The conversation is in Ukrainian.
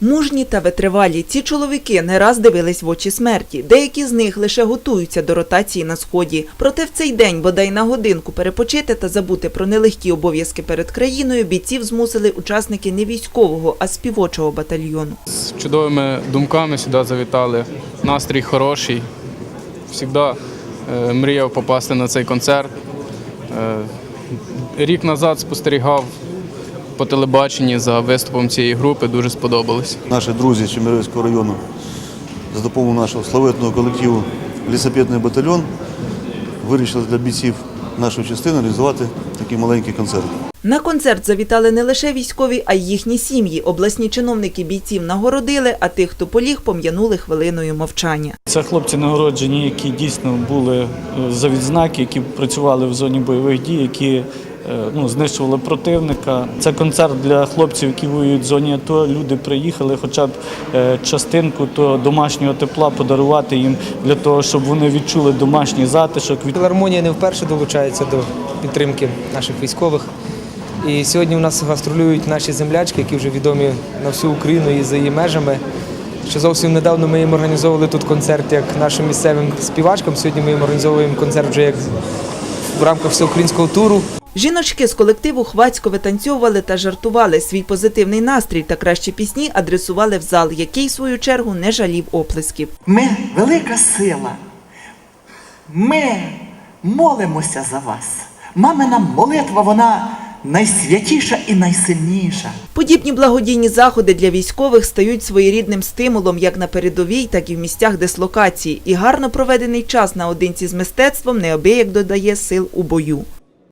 Мужні та витривалі ці чоловіки не раз дивились в очі смерті. Деякі з них лише готуються до ротації на сході. Проте в цей день, бодай на годинку перепочити та забути про нелегкі обов'язки перед країною, бійців змусили учасники не військового, а співочого батальйону. З чудовими думками сюди завітали. Настрій хороший. Завжди е, мріяв попасти на цей концерт. Е, рік назад спостерігав по телебаченні за виступом цієї групи, дуже сподобалось. Наші друзі з Чемеровського району за допомогою нашого славетного колективу Лісопетний батальйон вирішили для бійців нашої частини реалізувати такий маленький концерт. На концерт завітали не лише військові, а й їхні сім'ї. Обласні чиновники бійців нагородили, а тих, хто поліг, пом'янули хвилиною мовчання. Це хлопці нагороджені, які дійсно були е, за відзнаки, які працювали в зоні бойових дій, які ну, знищували противника. Це концерт для хлопців, які воюють в зоні АТО. Люди приїхали, хоча б е, частинку того домашнього тепла подарувати їм для того, щоб вони відчули домашній затишок. Філармонія не вперше долучається до підтримки наших військових. І сьогодні у нас гастролюють наші землячки, які вже відомі на всю Україну і за її межами. Ще зовсім недавно ми їм організовували тут концерт як нашим місцевим співачкам. Сьогодні ми їм організовуємо концерт вже як в рамках всеукраїнського туру. Жіночки з колективу хвацько витанцьовували та жартували. Свій позитивний настрій та кращі пісні адресували в зал, який, в свою чергу, не жалів оплесків. Ми велика сила. Ми молимося за вас. Мамина молитва, вона найсвятіша і найсильніша. Подібні благодійні заходи для військових стають своєрідним стимулом як на передовій, так і в місцях дислокації. І гарно проведений час наодинці з мистецтвом неабияк додає сил у бою.